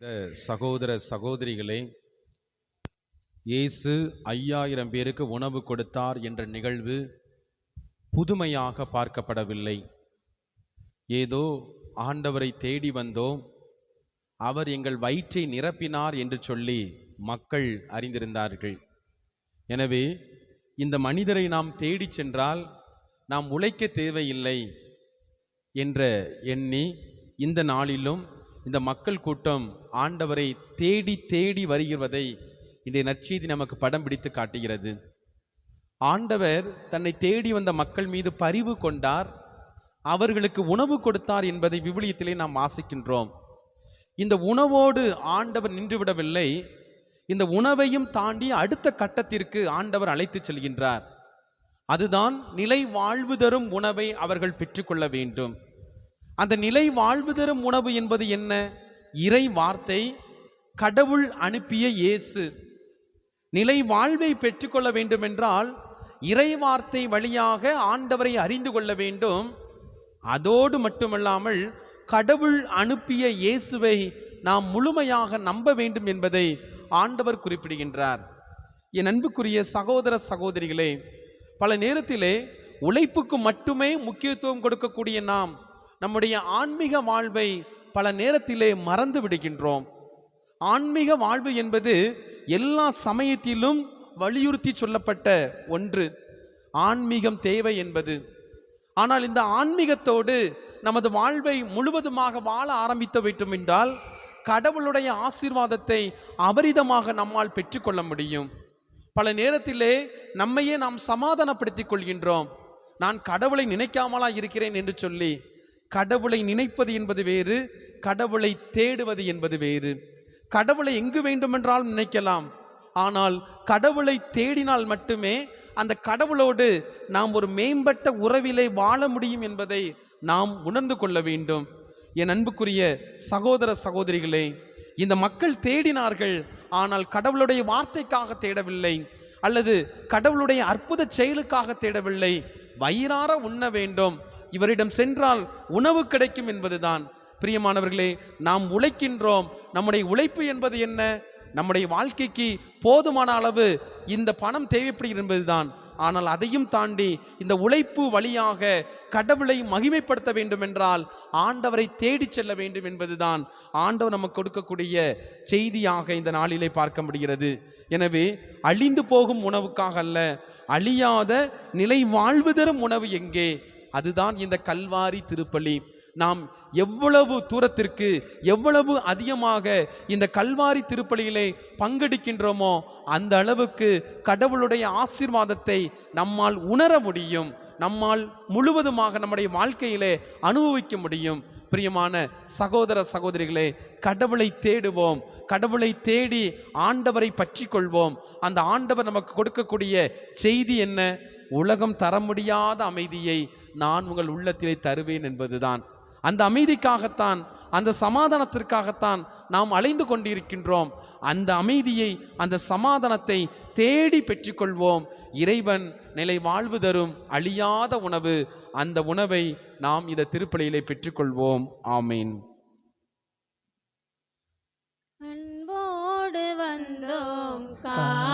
இந்த சகோதர சகோதரிகளே இயேசு ஐயாயிரம் பேருக்கு உணவு கொடுத்தார் என்ற நிகழ்வு புதுமையாக பார்க்கப்படவில்லை. ஏதோ ஆண்டவரை தேடி வந்தோம். அவர் எங்கள் வயிற்றை நிரப்பினார் என்று சொல்லி மக்கள் அறிந்திருந்தார்கள். எனவே இந்த மனிதரை நாம் தேடிச் சென்றால் நாம் உழைக்க தேவையில்லை என்ற எண்ணி இந்த நாளிலும் இந்த மக்கள் கூட்டம் ஆண்டவரை தேடி தேடி வருகிறதை இன்றைய நற்செய்தி நமக்கு படம் பிடித்து காட்டுகிறது. ஆண்டவர் தன்னை தேடி வந்த மக்கள் மீது பரிவு கொண்டார் அவர்களுக்கு உணவு கொடுத்தார் என்பதை விவிலியத்திலே நாம் வாசிக்கின்றோம். இந்த உணவோடு ஆண்டவர் நின்றுவிடவில்லை இந்த உணவையும் தாண்டி அடுத்த கட்டத்திற்கு ஆண்டவர் அழைத்துச் செல்கின்றார். அதுதான் நிலை வாழ்வு தரும் உணவை அவர்கள் பெற்றுக்கொள்ள வேண்டும். அந்த நிலை வாழ்வு தரும் உணவு என்பது என்ன? இறை வார்த்தை கடவுள் அனுப்பிய இயேசு. நிலை வாழ்வை பெற்றுக்கொள்ள வேண்டுமென்றால் இறை வார்த்தை வழியாக ஆண்டவரை அறிந்து கொள்ள வேண்டும். அதோடு மட்டுமல்லாமல் கடவுள் அனுப்பிய இயேசுவை நாம் முழுமையாக நம்ப வேண்டும் என்பதை ஆண்டவர் குறிப்பிடுகின்றார். என் அன்புக்குரிய சகோதர சகோதரிகளே பல நேரத்திலே உழைப்புக்கு மட்டுமே முக்கியத்துவம் கொடுக்கக்கூடிய நாம் நம்முடைய ஆன்மீக வாழ்வை பல நேரத்திலே மறந்து விடுகின்றோம். ஆன்மீக வாழ்வு என்பது எல்லா சமயத்திலும் வலியுறுத்தி சொல்லப்பட்ட ஒன்று. ஆன்மீகம் தேவை என்பது. ஆனால் இந்த ஆன்மீகத்தோடு நமது வாழ்வை முழுவதுமாக வாழ ஆரம்பித்து வேண்டும் என்றால் கடவுளுடைய ஆசீர்வாதத்தை அபரிதமாக நம்மால் பெற்றுக்கொள்ள முடியும். பல நேரத்திலே நம்மையே நாம் சமாதானப்படுத்திக் கொள்கின்றோம். நான் கடவுளை நினைக்காமலா இருக்கிறேன் என்று சொல்லி கடவுளை நினைப்பது என்பது வேறு கடவுளை தேடுவது என்பது வேறு. கடவுளை எங்கு வேண்டுமென்றாலும் நினைக்கலாம். ஆனால் கடவுளை தேடினால் மட்டுமே அந்த கடவுளோடு நாம் ஒரு மேம்பட்ட உறவிலே வாழ முடியும் என்பதை நாம் உணர்ந்து கொள்ள வேண்டும். என் அன்புக்குரிய சகோதர சகோதரிகளே இந்த மக்கள் தேடினார்கள் ஆனால் கடவுளுடைய வார்த்தைக்காக தேடவில்லை அல்லது கடவுளுடைய அற்புத செயலுக்காக தேடவில்லை. வயிறார உண்ண வேண்டும். இவரிடம் சென்றால் உணவு கிடைக்கும் என்பதுதான். பிரியமானவர்களே நாம் உழைக்கின்றோம். நம்முடைய உழைப்பு என்பது என்ன? நம்முடைய வாழ்க்கைக்கு போதுமான அளவு இந்த பணம் தேவைப்படுகிறது என்பதுதான் ஆனால் அதையும் தாண்டி இந்த உழைப்பு வழியாக கடவுளை மகிமைப்படுத்த வேண்டும் என்றால் ஆண்டவரை தேடிச் செல்ல வேண்டும் என்பதுதான். ஆண்டவர் நமக்கு கொடுக்கக்கூடிய செய்தியாக இந்த நாளிலே பார்க்க முடிகிறது. எனவே அழிந்து போகும் உணவுக்காக அல்ல அழியாத நிலை வாழ்வு தரும் உணவு எங்கே? அதுதான் இந்த கல்வாரி திருப்பலி நாம் எவ்வளவு தூரத்திற்கு எவ்வளவு அதிகமாக இந்த கல்வாரி திருப்பலியிலே பங்கெடுக்கின்றோமோ அந்த அளவுக்கு கடவுளுடைய ஆசீர்வாதத்தை நம்மால் உணர முடியும். நம்மால் முழுவதுமாக நம்முடைய வாழ்க்கையிலே அனுபவிக்க முடியும். பிரியமான சகோதர சகோதரிகளே கடவுளை தேடுவோம். கடவுளை தேடி ஆண்டவரை பற்றி கொள்வோம் அந்த ஆண்டவர் நமக்கு கொடுக்கக்கூடிய செய்தி என்ன? உலகம் தர முடியாத அமைதியை நான் உங்கள் உள்ளத்திலே தருவேன் என்பதுதான். அந்த அமைதிக்காகத்தான் அந்த சமாதானத்திற்காகத்தான் நாம் அலைந்து கொண்டிருக்கின்றோம். அந்த அமைதியை அந்த சமாதானத்தை தேடி பெற்றுக்கொள்வோம். இறைவன் நிலை வாழ்வு தரும் அழியாத உணவு. அந்த உணவை நாம் இந்த திருப்பலியிலே பெற்றுக்கொள்வோம். ஆமீன். அன்போடு வந்தோம் கா